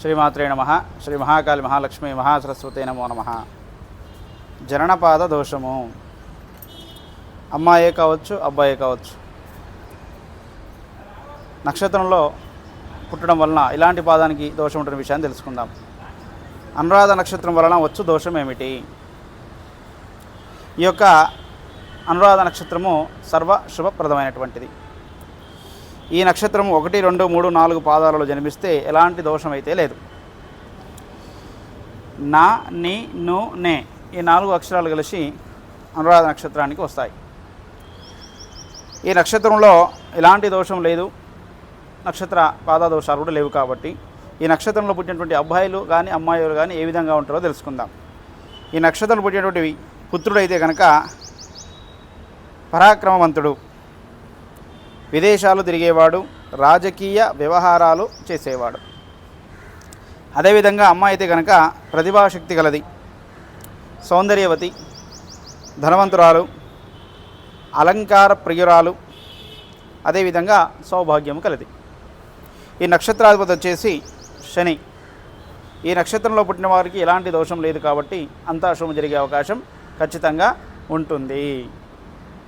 శ్రీమాత్రే నమ. శ్రీ మహాకాళి మహాలక్ష్మి మహాసరస్వతి నమో నమ. జననపాద దోషము అమ్మాయే కావచ్చు అబ్బాయే కావచ్చు. నక్షత్రంలో పుట్టడం వలన ఇలాంటి పాదానికి దోషం ఉంటున్న విషయాన్ని తెలుసుకుందాం. అనురాధ నక్షత్రం వలన వచ్చు దోషం ఏమిటి? ఈ యొక్క అనురాధ నక్షత్రము సర్వ శుభప్రదమైనటువంటిది. ఈ నక్షత్రం ఒకటి రెండు మూడు నాలుగు పాదాలలో జన్మిస్తే ఎలాంటి దోషం అయితే లేదు. నా ని ను నే ఈ నాలుగు అక్షరాలు కలిసి అనురాధ నక్షత్రానికి వస్తాయి. ఈ నక్షత్రంలో ఎలాంటి దోషం లేదు. నక్షత్ర పాద దోషాలు కూడా లేవు కాబట్టి ఈ నక్షత్రంలో పుట్టినటువంటి అబ్బాయిలు కానీ అమ్మాయిలు కానీ ఏ విధంగా ఉంటారో తెలుసుకుందాం. ఈ నక్షత్రంలో పుట్టినటువంటి పుత్రుడైతే కనుక పరాక్రమవంతుడు. విదేశాలు తిరిగేవాడు రాజకీయ వ్యవహారాలు చేసేవాడు. అదేవిధంగా అమ్మాయి అయితే కనుక ప్రతిభాశక్తి గలది సౌందర్యవతి ధనవంతురాలు అలంకార ప్రియురాలు అదేవిధంగా సౌభాగ్యము కలది. ఈ నక్షత్రాధిపతి వచ్చేసి శని. ఈ నక్షత్రంలో పుట్టిన వారికి ఎలాంటి దోషం లేదు కాబట్టి అంతా శుభం జరిగే అవకాశం ఖచ్చితంగా ఉంటుంది.